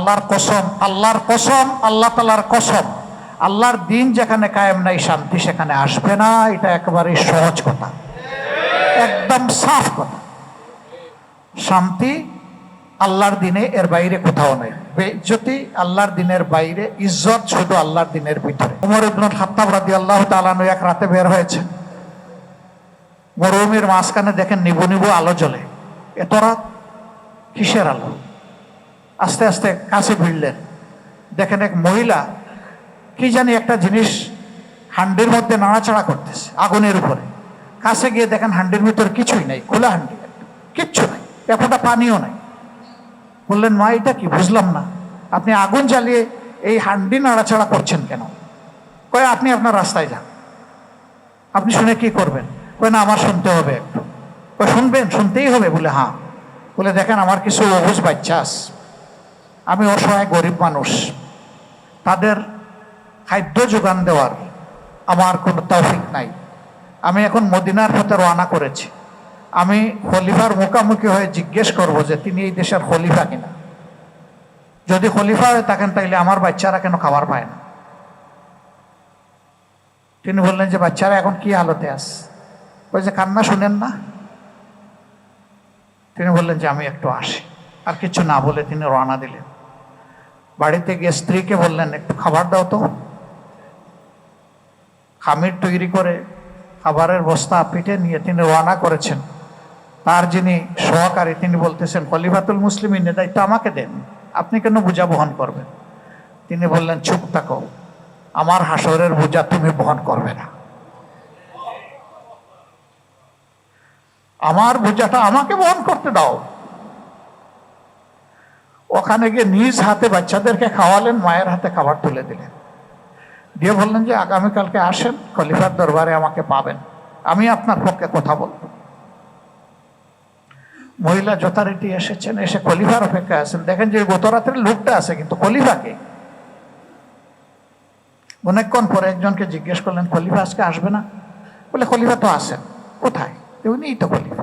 আল্লাহর কসম আল্লাহর কসম, আল্লাহ তালার কসম। আল্লাহর দিন যেখানে কায়েম নাই, শান্তি সেখানে আসবে না, এটা একেবারে সহজ কথা। একদম সাফ কথা। শান্তি আল্লাহর দিনে, এর বাইরে কোথাও নেই। যদি আল্লাহর দিনের বাইরে, ইজ্জত শুধু আল্লাহর দিনের ভিতরে। উমর ইবনুল খাত্তাব রাদি আল্লাহ তালানু এক রাতে বের হয়েছে। মরুভূমির মাঝখানে দেখেন নিবু নিবু আলো জ্বলে। এত রাত কিসের আলো? আস্তে আস্তে কাছে ভিড়লেন দেখেন এক মহিলা কি জানি একটা জিনিস হান্ডির মধ্যে নাড়াচাড়া করতেছে, আগুনের উপরে। কাছে গিয়ে দেখেন হান্ডির ভিতরে কিছুই নাই, খোলা হান্ডি। কিচ্ছু নাই, এতটা পানিও নাই। বললেন, মা, এটা কি? বুঝলাম না। আপনি আগুন জ্বালিয়ে এই হান্ডি নাড়াচাড়া করছেন কেন? কয়ে, আপনি আপনার রাস্তায় যান। আপনি শুনে কি করবেন? কয়ে, না, আমার শুনতে হবে একটু। কয়ে, শুনবেন? শুনতেই হবে? বলে হ্যাঁ। বলে, দেখেন, আমার কিছু অবুজ বাচ্চা আছে। আমি অসহায় গরিব মানুষ। তাদের খাদ্য যোগান দেওয়ার আমার কোনো তৌফিক নাই। আমি এখন মদিনার পথে রওনা করেছি। আমি খলিফার মুখামুখি হয়ে জিজ্ঞেস করব যে, তিনি এই দেশের খলিফা কিনা? যদি খলিফা হয়ে থাকেন, তাইলে আমার বাচ্চারা কেন খাবার পায় না? তিনি বললেন যে, বাচ্চারা, এখন কি হালতে আছে? ওই যে কান্না শুনেন না? তিনি বললেন যে, আমি একটু আসি। আর কিছু না বলে তিনি রওনা দিলেন। বাড়িতে গিয়ে স্ত্রীকে বললেন, একটু খাবার দাও তো। খামির তৈরি করে খাবারের বস্তা পিঠে নিয়ে তিনি রওনা করেছেন। তার যিনি সহকারী, তিনি বলতেছেন, খলিফাতুল মুসলিমিনের দায়িত্ব আমাকে দেন। আপনি কেন বোঝা বহন করবেন? তিনি বললেন, চুপ থাকো। আমার হাসরের বোঝা তুমি বহন করবে না। আমার বোঝাটা আমাকে বহন করতে দাও। ওখানে গিয়ে নিজ হাতে বাচ্চাদেরকে খাওয়ালেন, মায়ের হাতে খাবার তুলে দিলেন। দিয়ে বললেন যে, আগামীকালকে আসেন, খলিফার দরবারে আমাকে পাবেন। আমি আপনার পক্ষে কথা বলব। মহিলা যথারীতি এসেছেন, এসে খলিফার অপেক্ষায় আছেন। দেখেন যে গত রাতের লোকটা আছে, কিন্তু খলিফাকে অনেকক্ষণ পরে একজনকে জিজ্ঞেস করলেন, খলিফা আজকে আসবে না? বলে, খলিফা তো আসেন কোথায়? উনিই তো খলিফা।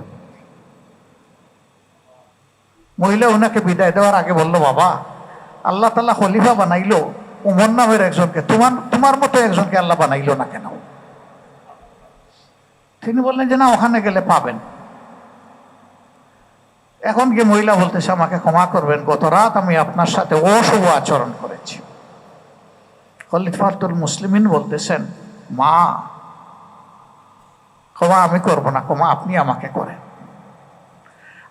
মহিলা ওনাকে বিদায় দেওয়ার আগে বলল, বাবা, আল্লাহ তাল্লাহ খলিফা বানাইলো উমর নামের একজনকে, তোমার তোমার মতো একজনকে আল্লাহ বানাইলো না কেন? তিনি বললেন যে, না, ওখানে গেলে পাবেন। এখন গিয়ে মহিলা বলতেছে, আমাকে ক্ষমা করবেন, গত রাত আমি আপনার সাথে অশুভ আচরণ করেছি। খলিফাতুল মুসলিমিন বলতেছেন, মা, ক্ষমা আমি করব না, ক্ষমা আপনি আমাকে করেন।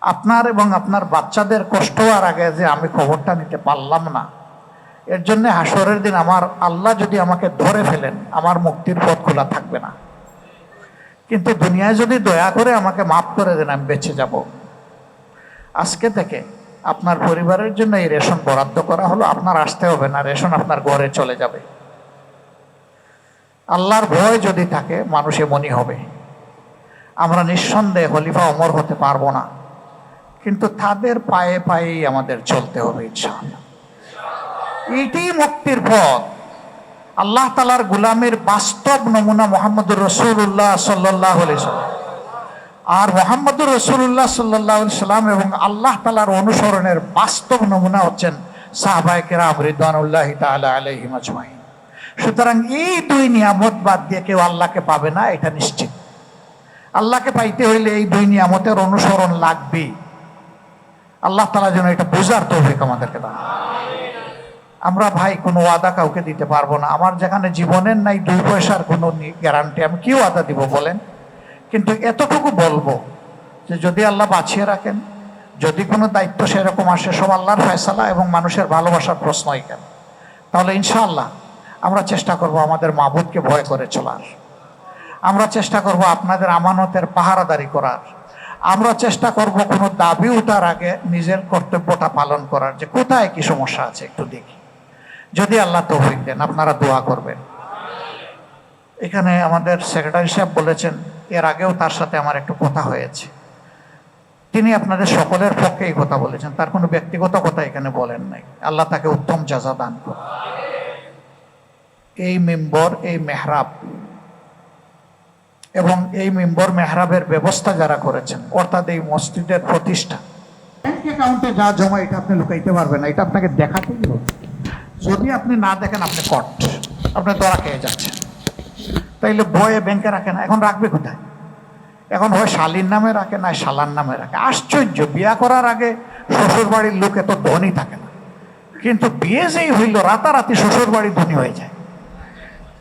আপনার এবং আপনার বাচ্চাদের কষ্ট হওয়ার আগে যে আমি খবরটা নিতে পারলাম না। এর জন্য হাসরের দিন আমার আল্লাহ যদি আমাকে ধরে ফেলেন, আমার মুক্তির পথ খোলা থাকবে না। কিন্তু দুনিয়ায় যদি দয়া করে আমাকে মাফ করে দেন, আমি বেঁচে যাব। আজকে থেকে আপনার পরিবারের জন্য এই রেশন বরাদ্দ করা হলো, আপনার আসতে হবে না, রেশন আপনার ঘরে চলে যাবে। আল্লাহর ভয় যদি থাকে, মানুষে এমনই হবে। আমরা নিঃসন্দেহে হলিফা অমর হতে পারব না। কিন্তু তাদের পায়ে পায়েই আমাদের চলতে হবে এটি মুক্তির পথ। আল্লাহ তালার গুলামের বাস্তব নমুনা মোহাম্মদুর রসুল্লাহ সাল্লাহ আর মোহাম্মদুর রসুল্লাহ সাল্লাহ সাল্লাম এবং আল্লাহ তালার অনুসরণের বাস্তব নমুনা হচ্ছেন সুতরাং এই দুই নিয়ামত বাদ দিয়ে কেউ আল্লাহকে পাবে না, এটা নিশ্চিত। আল্লাহকে পাইতে হইলে এই দুই নিয়ামতের অনুসরণ লাগবে আল্লাহ তালা যেন এটা বোঝার তৌফিক আমাদেরকে দান আমরা ভাই, কোনো ওয়াদা কাউকে দিতে পারব না। আমার যেখানে জীবনের নাই, দুই পয়সার কোনো গ্যারান্টি আমি কি ওয়াদা দিব বলেন? কিন্তু এতটুকু বলব যে যদি আল্লাহ বাঁচিয়ে রাখেন, যদি কোনো দায়িত্ব সেরকম আসে, সব আল্লাহর ফয়সালা এবং মানুষের ভালোবাসার প্রশ্নই কেন? তাহলে ইনশাআল্লাহ আমরা চেষ্টা করব আমাদের মাবুদকে ভয় করে চলার। আমরা চেষ্টা করব আপনাদের আমানতের পাহারাদারি করার। আমরা চেষ্টা করব কোনো দাবি উঠার আগে নিজের কর্তব্যটা পালন করার যে কোথায় কি সমস্যা আছে একটু দেখি। যদি আল্লাহ তৌফিক দেন, আপনারা দোয়া করবেন। এখানে আমাদের সেক্রেটারি সাহেব বলেছেন, এর আগেও তার সাথে আমার একটু কথা হয়েছে। তিনি আপনাদের সকলের পক্ষে এই কথা বলেছেন, তার কোনো ব্যক্তিগত কথা এখানে বলেন নাই। আল্লাহ তাকে উত্তম যাজা দান করে এই মেম্বর, এই মেহরাব এবং এই মেম্বর মেহরাবের ব্যবস্থা যারা করেছেন, অর্থাৎ এই মসজিদের প্রতিষ্ঠা। ব্যাংক অ্যাকাউন্টে যা জমা, এটা আপনি লুকাইতে পারবেন না, এটা আপনাকে দেখাতেই হবে। যদি আপনি না দেখেন, আপনি কট আপনি ধরা খেয়ে যাচ্ছেন। তাইলে বয়ে ব্যাংকে রাখে না। এখন রাখবে কোথায়? এখন হয় শালির নামে রাখে, না শালার নামে রাখে? আশ্চর্য, বিয়া করার আগে শ্বশুর বাড়ির লোক এত ধনী থাকে না। কিন্তু বিয়ে যেই হইল, রাতারাতি শ্বশুর বাড়ি ধনী হয়ে যায়।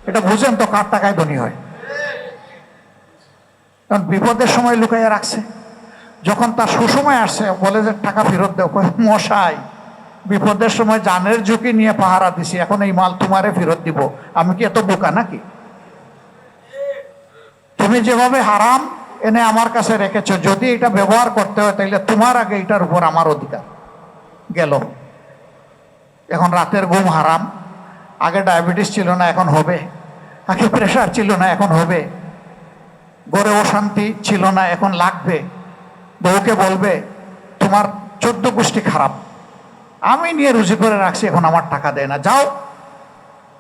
এটা বুঝেন তো কার টাকায় ধনী হয়? কারণ বিপদের সময় লুকাইয়া রাখছে। যখন তার সুসময় আসছে বলে যে, টাকা ফেরত দেও। মশাই, বিপদের সময় জানের ঝুঁকি নিয়ে পাহারা দিছি, এখন এই মাল তোমারে ফেরত দিব। আমি কি এত বোকা নাকি? তুমি যেভাবে হারাম, এনে আমার কাছে রেখেছ। যদি এটা ব্যবহার করতে হয় তাহলে তোমার আগে এটার উপর আমার অধিকার। গেল। এখন রাতের ঘুম হারাম। আগে ডায়াবেটিস ছিল না, এখন হবে। আগে প্রেশার ছিল না, এখন হবে। গড়ে অশান্তি ছিল না, এখন লাগবে। বউকে বলবে, তোমার চোদ্দ গোষ্ঠী খারাপ। আমি নিয়ে রুজি করে রাখছি, এখন আমার টাকা দেয় না। যাও।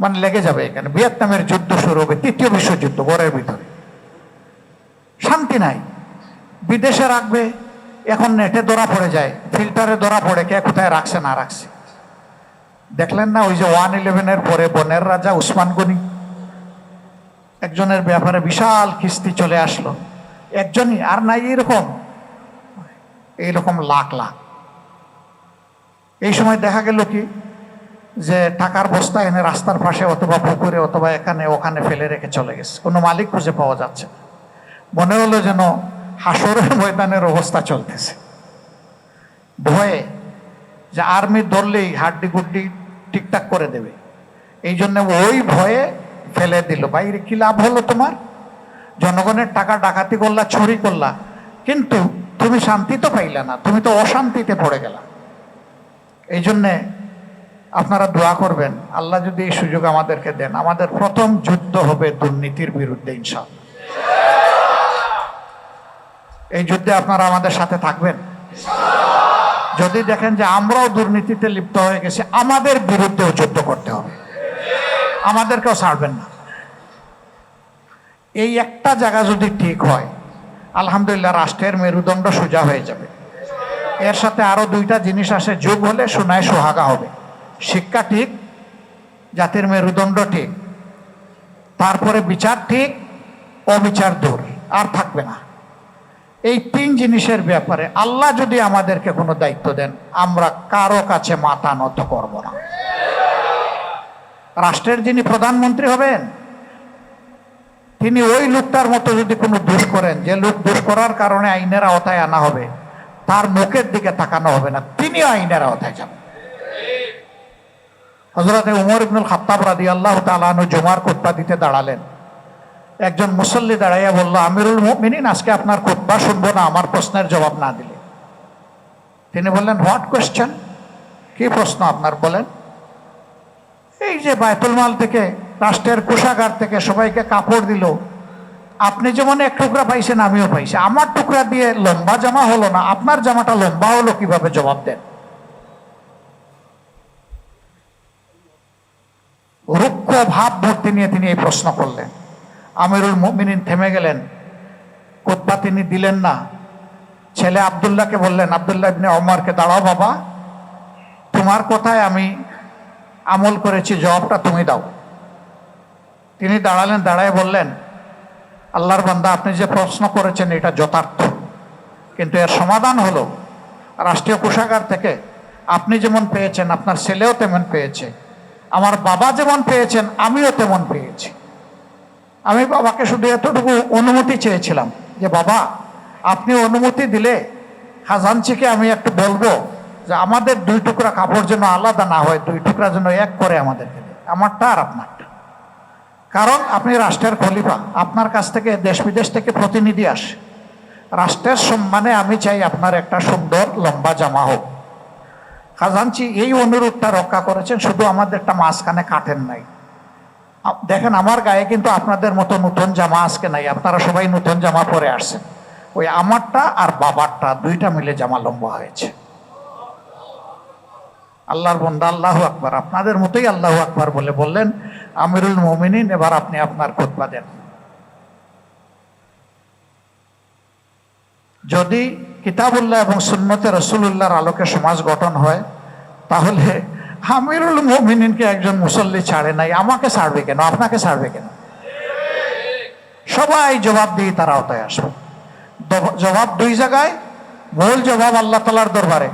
মানে লেগে যাবে এখানে। ভিয়েতনামের যুদ্ধ শুরু হবে, তৃতীয় বিশ্বযুদ্ধ ঘরের ভিতরে। শান্তি নাই। বিদেশে রাখবে, এখন নেটে ধরা পড়ে যায়। ফিল্টারে ধরা পড়ে, কে কোথায় রাখছে না রাখছে। দেখলেন না, ওই যে ওয়ান ইলেভেনের পরে বনের রাজা উসমান গনি? একজনের ব্যাপারে বিশাল কিস্তি চলে আসলো। একজনই আর নাই এরকম। এইরকম লাখ লাখ। এই সময় দেখা গেল কি, যে টাকার বস্তা এনে রাস্তার পাশে অথবা পুকুরে অথবা এখানে ওখানে ফেলে রেখে চলে গেছে। কোনো মালিক খুঁজে পাওয়া যাচ্ছে না। মনে হলো যেন হাসরের ময়দানের অবস্থা চলতেছে। ভয়ে যে আর্মি ধরলেই হাড্ডি গুড্ডি ঠিকঠাক করে দেবে। এই জন্য ওই ভয়ে ফেলে দিল। বাইরে কি লাভ হলো তোমার? জনগণের টাকা ডাকাতি করলা, চুরি করলা, কিন্তু তুমি শান্তি তো পাইলা না, তুমি তো অশান্তিতে পড়ে গেলা। এই জন্যে আপনারা দোয়া করবেন, আল্লাহ যদি এই সুযোগ আমাদেরকে দেন। আমাদের প্রথম যুদ্ধ হবে দুর্নীতির বিরুদ্ধে ইনশাল এই যুদ্ধে আপনারা আমাদের সাথে থাকবেন। যদি দেখেন যে আমরাও দুর্নীতিতে লিপ্ত হয়ে গেছি, আমাদের বিরুদ্ধেও যুদ্ধ করতে হবে। আমাদেরকেও ছাড়বেন না। এই একটা জায়গা যদি ঠিক হয়, আলহামদুলিল্লাহ রাষ্ট্রের মেরুদণ্ড সোজা হয়ে যাবে। এর সাথে আরও দুইটা জিনিস আসে, যোগ হলে সোনায় সোহাগা হবে। শিক্ষা ঠিক, জাতির মেরুদণ্ড ঠিক, তারপরে বিচার ঠিক, অবিচার দূর, আর থাকবে না। এই তিন জিনিসের ব্যাপারে আল্লাহ যদি আমাদেরকে কোনো দায়িত্ব দেন, আমরা কারও কাছে মাথা নত করব না। রাষ্ট্রের যিনি প্রধানমন্ত্রী হবেন, তিনি ওই লোকটার মতো যদি কোনো দোষ করেন, যে লোক দোষ করার কারণে আইনের আওতায় আনা হবে, তার মুখের দিকে তাকানো হবে না তিনিও আইনের আওতায় যাবেন। হজরত উমর ইবনুল খাত্তাব রাদি আল্লাহ তালানু জুমার কুৎপা দিতে দাঁড়ালেন। একজন মুসল্লি দাঁড়াইয়া বলল, আমিরুল মিনিন আজকে আপনার কুৎবা শুনব না, আমার প্রশ্নের জবাব না দিলে। তিনি বললেন হোয়াট কোয়েশ্চেন কি প্রশ্ন আপনার? বলেন এই যে বায়তুল মাল থেকে, রাষ্ট্রের কোষাগার থেকে সবাইকে কাপড় দিল, আপনি যেমন এক টুকরা পাইছেন, আমিও পাইছি। আমার টুকরা দিয়ে লম্বা জামা হলো না, আপনার জামাটা লম্বা হলো কীভাবে জবাব দেন? রুক্ষ ভাব ভর্তি নিয়ে তিনি এই প্রশ্ন করলেন। আমিরুল মুমিনিন থেমে গেলেন। কোতবা তিনি দিলেন না। ছেলে আবদুল্লাহকে বললেন, আবদুল্লাহ ইবনে অমরকে দাঁড়াও বাবা, তোমার কথায় আমি আমল করেছি, জবাবটা তুমি দাও। তিনি দাঁড়ালেন, দাঁড়ায় বললেন, আল্লাহর বান্দা, আপনি যে প্রশ্ন করেছেন, এটা যথার্থ। কিন্তু এর সমাধান হলো, রাষ্ট্রীয় কোষাগার থেকে আপনি যেমন পেয়েছেন, আপনার ছেলেও তেমন পেয়েছে, আমার বাবা যেমন পেয়েছেন, আমিও তেমন পেয়েছি। আমি বাবাকে শুধু এতটুকু অনুমতি চেয়েছিলাম যে, বাবা, আপনি অনুমতি দিলে খাজানচিকে আমি একটু বলব যে আমাদের দুই টুকরা কাপড় যেন আলাদা না হয়, দুই টুকরা যেন এক করে আমাদেরকে আমারটা আর আপনারটা কারণ আপনি রাষ্ট্রের খলিফা, আপনার কাছ থেকে দেশ বিদেশ থেকে প্রতিনিধি আসে। রাষ্ট্রের সম্মানে আমি চাই আপনার একটা সুন্দর লম্বা জামা হোক। খাজানচি এই অনুরোধটা রক্ষা করেছেন, শুধু আমাদেরটা মাঝখানে কাটেন নাই। দেখেন, আমার গায়ে কিন্তু আপনাদের মতো নতুন জামা আজকে নাই, আপনারা সবাই নতুন জামা পরে আসছেন। ওই আমারটা আর বাবারটা, দুইটা মিলে জামা লম্বা হয়েছে। আল্লাহর বন্দা আল্লাহ আকবার। আপনাদের মতোই আল্লাহ আকবার বলে বললেন, আমিরুল মোমিনিন, এবার আপনি আপনার খুতবা দেন। যদি কিতাবুল্লাহ এবং সুন্নতে রসুল্লাহর আলোকে সমাজ গঠন হয়, তাহলে আমিরুল মোমিনকে একজন মুসল্লি ছাড়ে নাই। আমাকে ছাড়বে কেন? আপনাকে ছাড়বে কেন? সবাই জবাব দিয়ে তারা আওতায় আসবে। জবাব দুই জায়গায়। মূল জবাব আল্লাহ তালার দরবারে।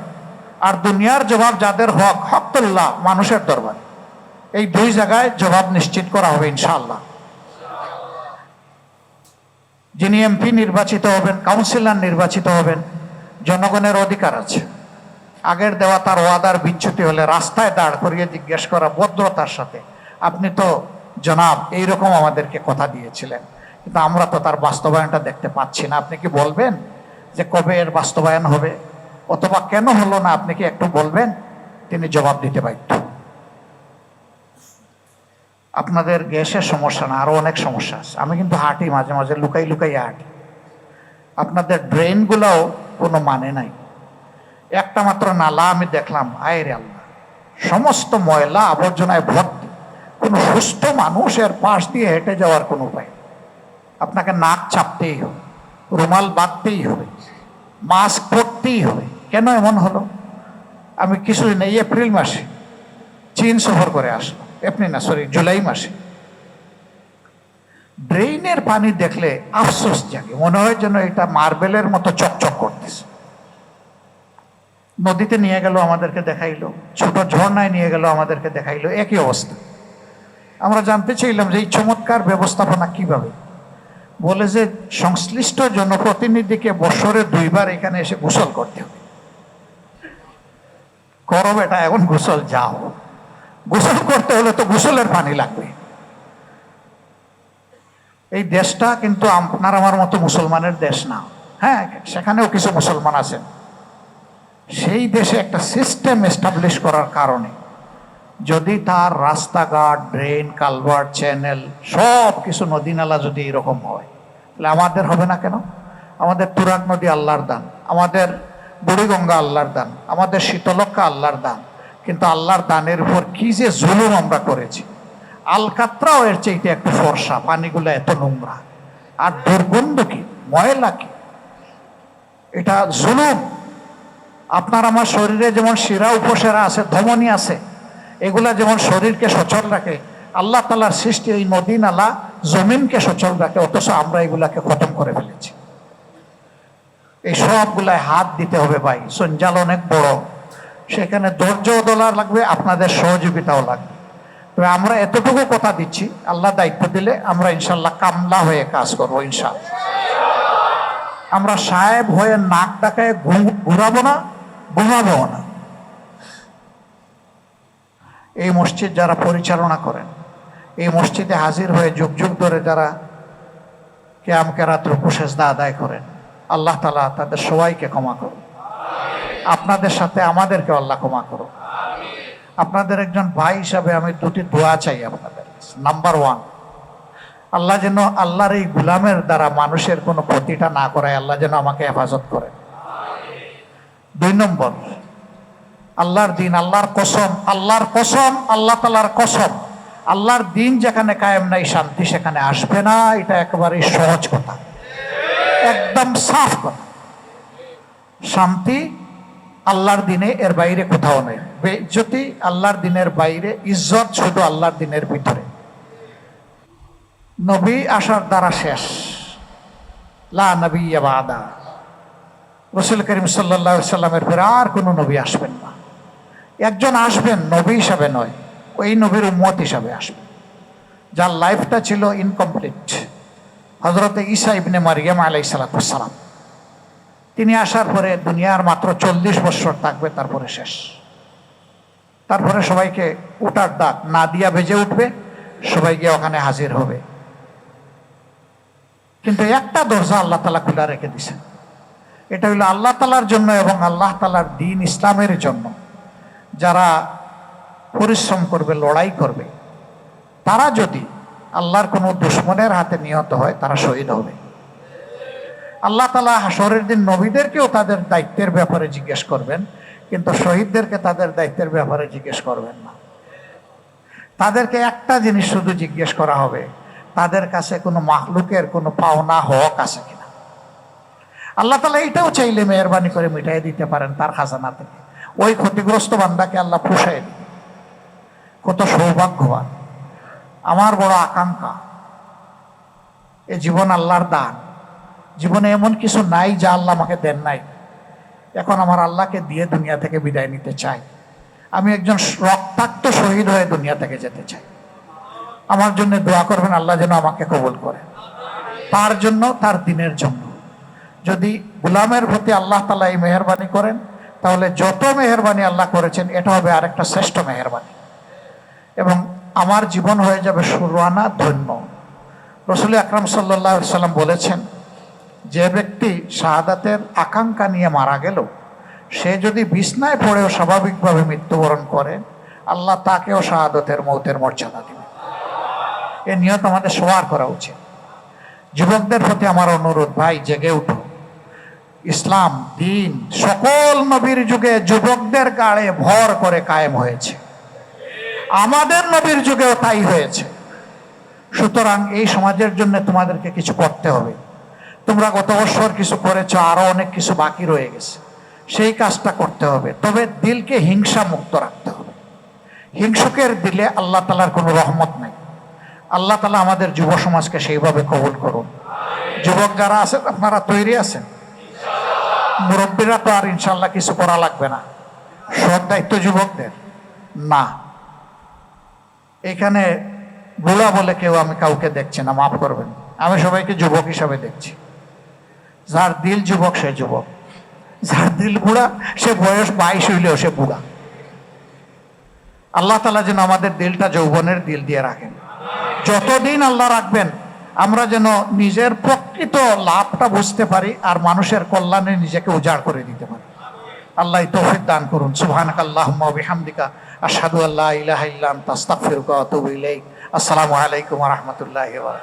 আর দুনিয়ার জবাব যাদের হক হকতুল্লাহ মানুষের দরবার। এই দুই জায়গায় জবাব নিশ্চিত করা হবে ইনশাল্লাহ যিনি এমপি নির্বাচিত হবেন, কাউন্সিলর নির্বাচিত হবেন, জনগণের অধিকার আছে। আগের দেওয়া তার ওয়াদার বিচ্যুতি হলে রাস্তায় দাঁড় করিয়ে জিজ্ঞেস করা ভদ্রতার সাথে, আপনি তো জনাব, এইরকম আমাদেরকে কথা দিয়েছিলেন। কিন্তু আমরা তো তার বাস্তবায়নটা দেখতে পাচ্ছি না। আপনি কি বলবেন যে কবে এর বাস্তবায়ন হবে? অথবা কেন হলো না আপনি কি একটু বলবেন? তিনি জবাব দিতে বাধ্য আপনাদের গ্যাসের সমস্যা না, আরও অনেক সমস্যা আছে। আমি কিন্তু হাঁটি, মাঝে মাঝে লুকাই লুকাই হাঁটি। আপনাদের ড্রেনগুলোও কোনো মানে নাই। একটা মাত্র নালা আমি দেখলাম, আয়ের আল্লাহ। সমস্ত ময়লা আবর্জনায় ভর্তি। কোনো সুস্থ মানুষের পাশ দিয়ে হেঁটে যাওয়ার কোনো উপায় আপনাকে নাক চাপতেই হবে, রুমাল বাঁধতেই হবে, মাস্ক পরতেই হবে। কেন এমন হলো? আমি কিছুদিন, এই এপ্রিল মাসে চীন সফর করে আসলাম। এপ্রিল না সরি জুলাই মাসে। ড্রেইনের পানি দেখলে আফসোস জাগে, মনে হয় যেন এটা মার্বেলের মতো চকচক করতেছে। নদীতে নিয়ে গেল আমাদেরকে দেখাইলো, ছোট ঝর্ণায় নিয়ে গেল আমাদেরকে দেখাইলো, একই অবস্থা। আমরা জানতে চাইলাম যে এই চমৎকার ব্যবস্থাপনা কীভাবে? বলে যে সংশ্লিষ্ট জনপ্রতিনিধিকে বছরে দুইবার এখানে এসে গোসল করতে হবে। করো বেটা এখন গোসল, যাও। গোসল করতে হলে তো গোসলের পানি লাগবে। এই দেশটা কিন্তু আপনার আমার মতো মুসলমানের দেশ না। হ্যাঁ সেখানেও কিছু মুসলমান আছেন সেই দেশে একটা সিস্টেম এস্টাবলিশ করার কারণে যদি তার রাস্তাঘাট ড্রেন কালভার্ট চ্যানেল সব কিছু নদী নালা যদি এরকম হয়, তাহলে আমাদের হবে না কেন? আমাদের তুরাগ নদী আল্লাহর দান। আমাদের বুড়িগঙ্গা আল্লাহর দান, আমাদের শীতলক্ষা আল্লাহর দান। কিন্তু আল্লাহর দানের উপর কি যে জুলুম আমরা করেছি। আলকাত্রাও এর চাইতে একটু ফর্সা, পানিগুলো এত নোংরা। আর দুর্গন্ধ কি, ময়লা কি? এটা জুলুম। আপনার আমার শরীরে যেমন শিরা উপসেরা আছে, ধমনী আছে, এগুলা যেমন শরীরকে সচল রাখে, আল্লাহ তালার সৃষ্টি এই নদী নালা জমিনকে সচল রাখে, অথচ আমরা এগুলাকে খতম করে ফেলেছি। এই সবগুলায় হাত দিতে হবে ভাই সঞ্জাল অনেক বড়। সেখানে ধৈর্য দোলা লাগবে, আপনাদের সহযোগিতাও লাগবে। তবে আমরা এতটুকু কথা দিচ্ছি, আল্লাহ দায়িত্ব দিলে আমরা ইনশাল্লাহ কামলা হয়ে কাজ করব ইনশাল্লাহ আমরা সাহেব হয়ে নাক ডাকায় ঘুরাবো না, ঘুমাবো না। এই মসজিদ যারা পরিচালনা করেন, এই মসজিদে হাজির হয়ে যুগ যুগ ধরে যারা কেয়াম কেরাত রূপসেজদা আদায় করেন আল্লাহ তালা তাদের সবাইকে ক্ষমা করুন আপনাদের সাথে আমাদেরকে আল্লাহ ক্ষমা করুন আপনাদের একজন ভাই হিসাবে আমি দুটি দোয়া চাই আপনাদের। নাম্বার ওয়ান আল্লাহ যেন আল্লাহর এই গুলামের দ্বারা মানুষের কোনো ক্ষতিটা না করায়, আল্লাহ যেন আমাকে হেফাজত করে। দুই নম্বর, আল্লাহর দিন আল্লাহর কসম আল্লাহর কসম, আল্লাহ তালার কসম। আল্লাহর দিন যেখানে কায়েম নাই, শান্তি সেখানে আসবে না, এটা একেবারে সহজ কথা। একদম সাফ কথা শান্তি আল্লাহর দিনে এর বাইরে কোথাও নেই। বেজ্জতি আল্লাহর দিনের বাইরে, ইজ্জত শুধু আল্লাহর দিনের ভিতরে। নবী আসার দ্বারা শেষ। লা নবী বাদা। রসুল করিম সাল্লা সাল্লামের পরে আর কোনো নবী আসবেন না। একজন আসবেন, নবী হিসাবে নয়, ওই নবীর উম্মত হিসাবে আসবেন। যার লাইফটা ছিল ইনকমপ্লিট হজরতে ঈসা ইবনে মারিয়াম আলাই সালাম। তিনি আসার পরে দুনিয়ার মাত্র চল্লিশ বছর থাকবে, তারপরে শেষ। তারপরে সবাইকে উঠার ডাক না দিয়া ভেজে উঠবে, সবাই গিয়ে ওখানে হাজির হবে। কিন্তু একটা দরজা আল্লাহ তালা খোলা রেখে দিছেন এটা হলো আল্লাহ তালার জন্য এবং আল্লাহ তালার দিন ইসলামের জন্য। যারা পরিশ্রম করবে, লড়াই করবে, তারা যদি আল্লাহর কোনো দুশ্মনের হাতে নিহত হয়, তারা শহীদ হবে। আল্লাহ তালা হাসরের দিন নবীদেরকেও তাদের দায়িত্বের ব্যাপারে জিজ্ঞেস করবেন, কিন্তু শহীদদেরকে তাদের দায়িত্বের ব্যাপারে জিজ্ঞেস করবেন না। তাদেরকে একটা জিনিস শুধু জিজ্ঞেস করা হবে, তাদের কাছে কোনো মাহলুকের কোনো পাওনা হক আছে কিনা? আল্লাহ তালা এটাও চাইলে মেহরবানি করে মিটাই দিতে পারেন তার খাজানা থেকে। ওই ক্ষতিগ্রস্ত বান্দাকে আল্লাহ পোষায় কত সৌভাগ্যবান। আমার বড় আকাঙ্ক্ষা। এ জীবন আল্লাহর দান। জীবনে এমন কিছু নাই যা আল্লাহ আমাকে দেন নাই। এখন আমার আল্লাহকে দিয়ে দুনিয়া থেকে বিদায় নিতে চাই। আমি একজন রক্তাক্ত শহীদ হয়ে দুনিয়া থেকে যেতে চাই। আমার জন্য দোয়া করবেন আল্লাহ যেন আমাকে কবুল করে। তার জন্য, তার দিনের জন্য। যদি গুলামের প্রতি আল্লাহ তালা এই মেহরবানি করেন, তাহলে যত মেহরবানি আল্লাহ করেছেন, এটা হবে আরেকটা শ্রেষ্ঠ মেহরবানি। এবং আমার জীবন হয়ে যাবে সুরানা ধন্য। রসুল আকরাম সাল্লাহ সাল্লাম বলেছেন, যে ব্যক্তি শাহাদাতের আকাঙ্ক্ষা নিয়ে মারা গেল, সে যদি বিছনায় পড়েও স্বাভাবিকভাবে মৃত্যুবরণ করে, আল্লাহ তাকেও শাহাদতের মৌতের মর্যাদা দিবে। এ নিয়ত আমাদের সবার করা উচিত। যুবকদের প্রতি আমার অনুরোধ, ভাই, জেগে উঠো। ইসলাম, দিন, সকল নবীর যুগে যুবকদের গাড়ে ভর করে কায়েম হয়েছে। আমাদের নবীর যুগেও তাই হয়েছে। সুতরাং এই সমাজের জন্য তোমাদেরকে কিছু করতে হবে। তোমরা গত বছর কিছু করেছ, আরও অনেক কিছু বাকি রয়ে গেছে। সেই কাজটা করতে হবে। তবে দিলকে হিংসা মুক্ত রাখতে হবে। হিংসুকের দিলে আল্লাহ তালার কোনো রহমত নাই। আল্লাহ তালা আমাদের যুব সমাজকে সেইভাবে কবুল করুন। যুবক যারা আছেন আপনারা তৈরি আছেন? মুরব্বীরা তো আর ইনশাল্লাহ কিছু করা লাগবে না। সব দায়িত্ব যুবকদের? না। এখানে বুড়া বলে কেউ আমি কাউকে দেখছি না, মাফ করবেন। আমি সবাইকে যুবক হিসাবে দেখছি। যার দিল যুবক, সে যুবক। যার দিল বুড়া, সে বয়স বাইশ হইলেও সে বুড়া। আল্লাহ তালা যেন আমাদের দিলটা যৌবনের দিল দিয়ে রাখেন। যতদিন আল্লাহ রাখবেন, আমরা যেন নিজের প্রকৃত লাভটা বুঝতে পারি আর মানুষের কল্যাণে নিজেকে উজাড় করে দিতে পারি। আল্লাহ তৌফিক দান করুন। সুবহানাক আল্লাহুম্মা বিহামদিকা। আশহাদু আল্লাহ ইলাহা ইল্লা আনতা আস্তাগফিরুকা ওয়া আতুবু ইলাইক। আসসালামু আলাইকুম ওয়া রাহমাতুল্লাহি ওয়া